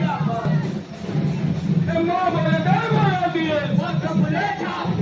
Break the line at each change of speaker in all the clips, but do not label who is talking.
Mama, I'm gonna be a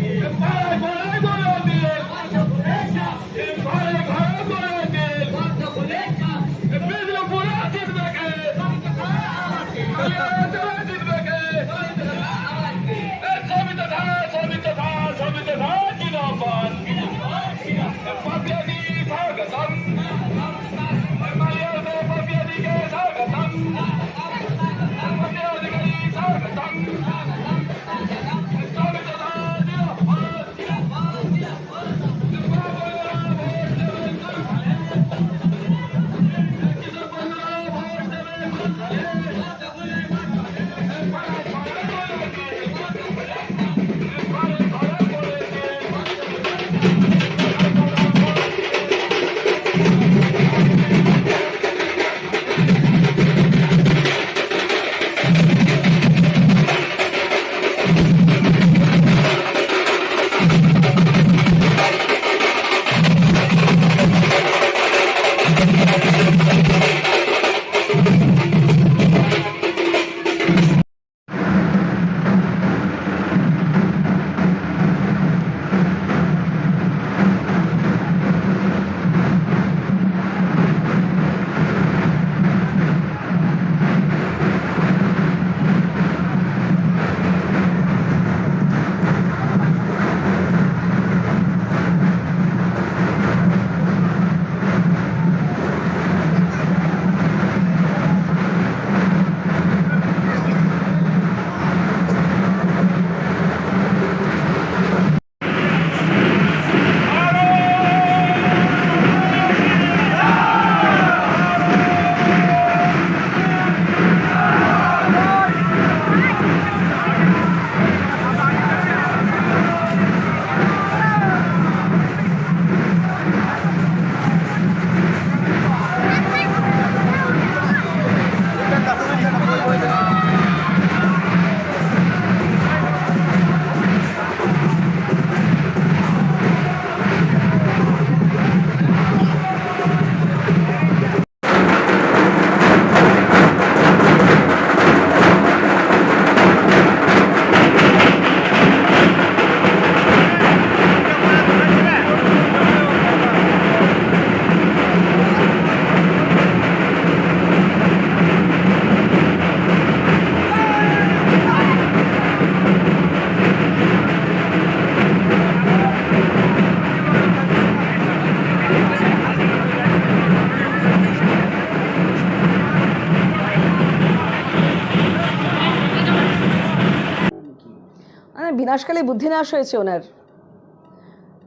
বিনাশকালে বুদ্ধিনাশ হয়েছে ওনার।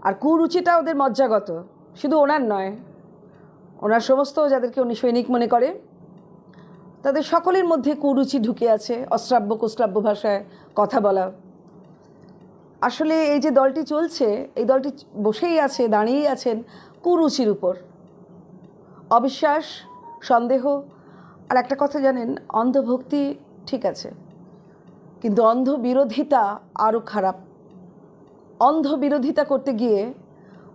আর কুরুচিটা ওদের মজ্জাগত। শুধু ওনার নয়, ওনার সমস্ত যাদেরকে উনি সৈনিক মনে করে, তাদের সকলের মধ্যে কুরুচি ঢুকে আছে অশ্রাব্য কুশ্রাব্য ভাষায় কথা বলা। আসলে এই যে দলটি চলছে, এই দলটি বসেই আছে, দাঁড়িয়েই আছেন কুরুচির উপর। অবিশ্বাস, সন্দেহ, আর একটা কথা জানেন, অন্ধভক্তি ঠিক আছে। কিন্তু অন্ধ বিরোধিতা আরও খারাপ। অন্ধ বিরোধিতা করতে গিয়ে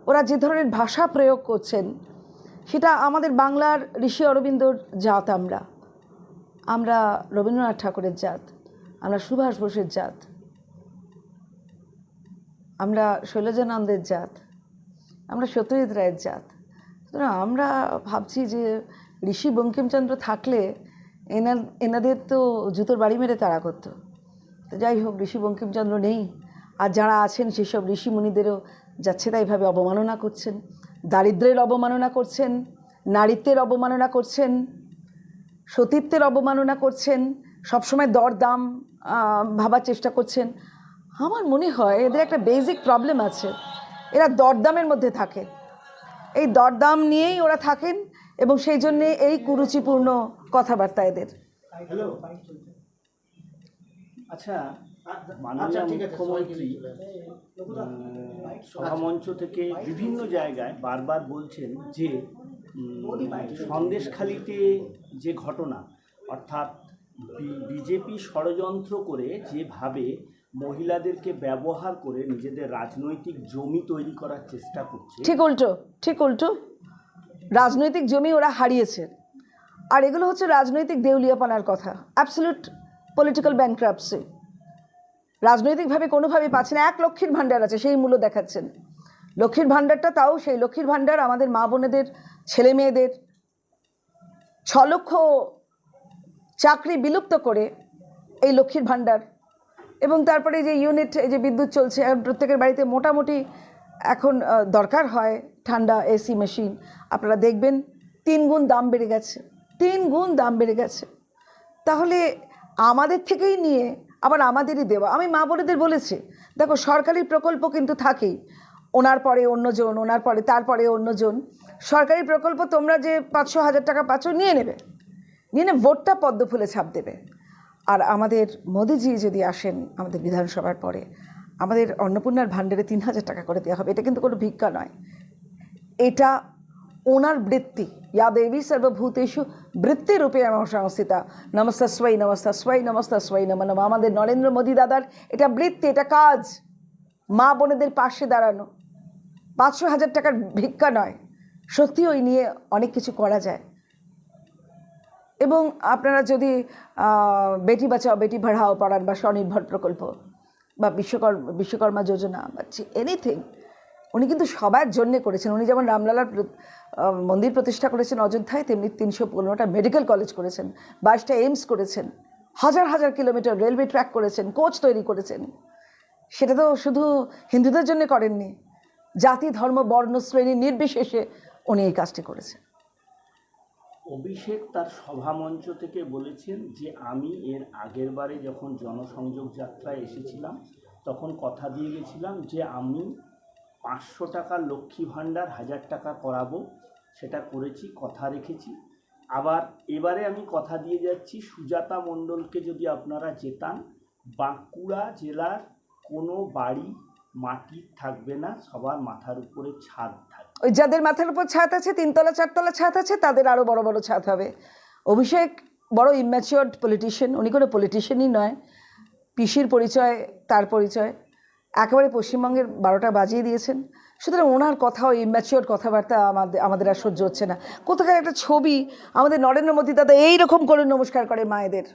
ওরা যে ধরনের ভাষা প্রয়োগ করছেন, সেটা আমাদের বাংলার ঋষি অরবিন্দর জাত আমরা। আমরা রবীন্দ্রনাথ ঠাকুরের জাত, আমরা সুভাষ বোসের জাত, আমরা শৈলজানন্দের জাত, আমরা সত্যজিৎ রায়ের জাত। সুতরাং আমরা ভাবছি যে ঋষি বঙ্কিমচন্দ্র থাকলে এনার, এনাদের তো জুতোর বাড়ি মেরে তাড়া করতো। তো যাই হোক, ঋষি বঙ্কিমচন্দ্র নেই। আর যারা আছেন, সেসব ঋষি মুনিদেরও যাচ্ছে তাইভাবে অবমাননা করছেন। দারিদ্রের অবমাননা করছেন। নারীত্বের অবমাননা করছেন। সতীত্বের অবমাননা করছেন। সবসময় দরদাম ভাবার চেষ্টা করছেন। আমার মনে হয় এদের একটা বেসিক প্রবলেম আছে। এরা দরদামের মধ্যে থাকে। এই দরদাম নিয়েই ওরা থাকেন এবং সেই জন্যে এই কুরুচিপূর্ণ কথাবার্তা এদের।
আচ্ছা মাননীয় মুখ্যমন্ত্রী উম, সভামঞ্চ থেকে বিভিন্ন জায়গায় বারবার বলছেন যে সন্দেশখালিতে যে ঘটনা অর্থাৎ বিজেপি ষড়যন্ত্র করে যেভাবে মহিলাদেরকে ব্যবহার করে নিজেদের রাজনৈতিক জমি তৈরি করার চেষ্টা করছে।
ঠিক উল্টো ঠিক উল্টো। রাজনৈতিক জমি ওরা হারিয়েছে। আর এগুলো হচ্ছে রাজনৈতিক দেউলিয়াপনার কথা। অ্যাবসলিউট পলিটিক্যাল ব্যাংক্রাপসি রাজনৈতিকভাবে কোনোভাবে পাচ্ছে না, এক লক্ষীর ভাণ্ডার আছে, সেই মূল্য দেখাচ্ছেন। লক্ষ্মীর ভাণ্ডারটা তাও, সেই লক্ষ্মীর ভাণ্ডার আমাদের মা বোনেদের, ছেলে মেয়েদের ছ লক্ষ চাকরি বিলুপ্ত করে এই লক্ষ্মীর ভাণ্ডার। এবং তারপরে যে ইউনিট এই যে বিদ্যুৎ চলছে, এখন প্রত্যেকের বাড়িতে মোটামুটি এখন দরকার হয় ঠান্ডা এসি মেশিন আপনারা দেখবেন, তিন গুণ দাম বেড়ে গেছে, তিন গুণ দাম বেড়ে গেছে। তাহলে আমাদের থেকেই নিয়ে আবার আমাদেরই দেওয়া। আমি মা বোনেদের বলেছি, দেখো সরকারি প্রকল্প কিন্তু থাকেই। ওনার পরে অন্যজন, ওনার পরে তারপরে অন্যজন। সরকারি প্রকল্প তোমরা যে পাঁচশো হাজার টাকা পাচ্ছ নিয়ে নেবে। নিয়ে নে, ভোটটা পদ্ম ফুলে ছাপ দেবে। আর আমাদের মোদিজি যদি আসেন আমাদের বিধানসভার পরে, আমাদের অন্নপূর্ণার ভাণ্ডারে তিন হাজার টাকা করে দেওয়া হবে। এটা কিন্তু কোনো ভিক্ষা নয়। এটা ওনার বৃত্তি ইয়া দেবী সর্বভূতেষু বৃত্তিরূপে সংস্থিতা নমস্তস্বই নমস্তস্বই নমস্তস্বই নম নম আমাদের নরেন্দ্র মোদী দাদার এটা বৃত্তি এটা কাজ মা বোনেদের পাশে দাঁড়ানো পাঁচশো হাজার টাকার ভিক্ষা নয় সত্যি ওই নিয়ে অনেক কিছু করা যায় এবং আপনারা যদি বেটি বাঁচাও বেটি পড়াও পড়ান বা স্বনির্ভর প্রকল্প বা বিশ্বকর্মা বিশ্বকর্মা যোজনা বা এনিথিং উনি কিন্তু সবার জন্যে করেছেন। উনি যেমন রামলালার মন্দির প্রতিষ্ঠা করেছেন অযোধ্যায়, তেমনি তিনশো পনেরোটা মেডিকেল কলেজ করেছেন, বাইশটা এইমস করেছেন, হাজার হাজার কিলোমিটার রেলওয়ে ট্র্যাক করেছেন কোচ তৈরি করেছেন। সেটা তো শুধু হিন্দুদের জন্য করেননি, জাতি, ধর্ম, বর্ণ, শ্রেণি নির্বিশেষে উনি এই কাজটি করেছেন।
অভিষেক তার সভামঞ্চ থেকে বলেছেন যে, আমি এর আগের বারে যখন জনসংযোগ যাত্রায় এসেছিলাম, তখন কথা দিয়ে গেছিলাম যে, আমি পাঁচশো টাকা লক্ষ্মী ভাণ্ডার, হাজার টাকা করাবো, সেটা করেছি, কথা রেখেছি। আবার এবারে আমি কথা দিয়ে যাচ্ছি, সুজাতা মণ্ডলকে যদি আপনারা জেতান, বাঁকুড়া জেলার কোনো বাড়ি মাটির থাকবে না, সবার মাথার উপরে ছাদ থাকবে।
ওই যাদের মাথার উপর ছাদ আছে, তিনতলা, চারতলা ছাদ আছে, তাদের আরও বড় বড় ছাদ হবে। অভিষেক বড় ইম্যাচিওর্ড পলিটিশিয়ান উনি কোনো পলিটিশিয়ানই নয়, পিসির পরিচয়, তার পরিচয়। একেবারে পশ্চিমবঙ্গের বারোটা বাজিয়ে দিয়েছেন। সুতরাং ওনার কথা ওই ইম্যাচিওর কথাবার্তা আমাদের আমাদের আর সহ্য হচ্ছে না। কোথাকার একটা ছবি আমাদের নরেন্দ্র মোদী দাদা এইরকম করে নমস্কার করে মায়েদের।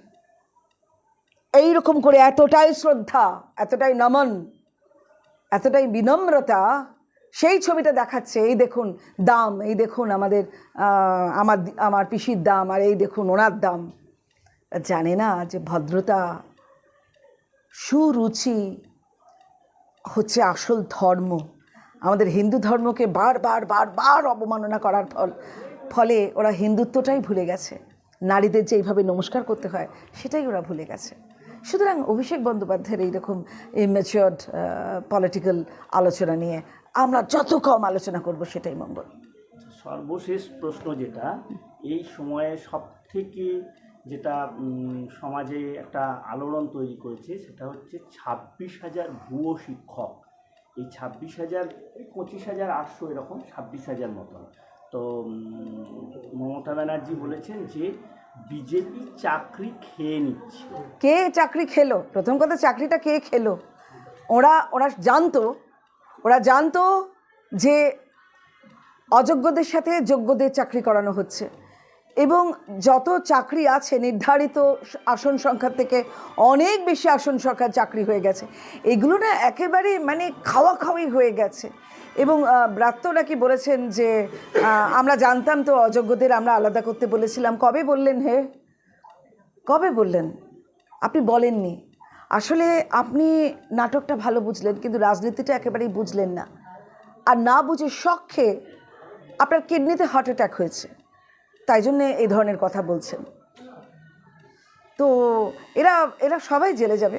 এইরকম করে এতটাই শ্রদ্ধা, এতটাই নমন, এতটাই বিনম্রতা, সেই ছবিটা দেখাচ্ছে। এই দেখুন দাম, এই দেখুন আমাদের আমার আমার পিসির দাম, আর এই দেখুন ওনার দাম। জানে না যে ভদ্রতা, সুরুচি হচ্ছে আসল ধর্ম। আমাদের হিন্দু ধর্মকে বারবার বারবার অবমাননা করার ফল, ফলে ওরা হিন্দুত্বটাই ভুলে গেছে। নারীদের যে এইভাবে নমস্কার করতে হয়, সেটাই ওরা ভুলে গেছে। সুতরাং অভিষেক বন্দ্যোপাধ্যায়ের এইরকম ইমেচিওর্ড পলিটিক্যাল আলোচনা নিয়ে আমরা যত কম আলোচনা করব সেটাই মঙ্গল।
সর্বশেষ প্রশ্ন যেটা, এই সময়ে সব থেকে যেটা সমাজে একটা আলোড়ন তৈরি করেছে, সেটা হচ্ছে ছাব্বিশ হাজার ভুয়ো শিক্ষক। এই ছাব্বিশ হাজার পঁচিশ হাজার আটশো এরকম ছাব্বিশ হাজার মতন তো মমতা ব্যানার্জি বলেছেন যে বিজেপি চাকরি খেয়ে নিচ্ছে।
কে চাকরি খেলো? প্রথম কথা চাকরিটা কে খেলো? ওরা ওরা জানতো ওরা জানতো যে অযোগ্যদের সাথে যোগ্যদের চাকরি করানো হচ্ছে। এবং যত চাকরি আছে, নির্ধারিত আসন সংখ্যার থেকে অনেক বেশি আসন সংখ্যার চাকরি হয়ে গেছে। এগুলো না একেবারে মানে খাওয়া খাওয়াই হয়ে গেছে। এবং ব্রাত্য নাকি বলেছেন যে আমরা জানতাম তো অযোগ্যদের আমরা আলাদা করতে বলেছিলাম। কবে বললেন হে? কবে বললেন? আপনি বলেননি। আসলে আপনি নাটকটা ভালো বুঝলেন, কিন্তু রাজনীতিটা একেবারেই বুঝলেন না। আর না বুঝে শখে আপনার কিডনিতে হার্ট অ্যাটাক হয়েছে। তাই জন্যে এই ধরনের কথা বলছেন। তো এরা এরা সবাই জেলে যাবে।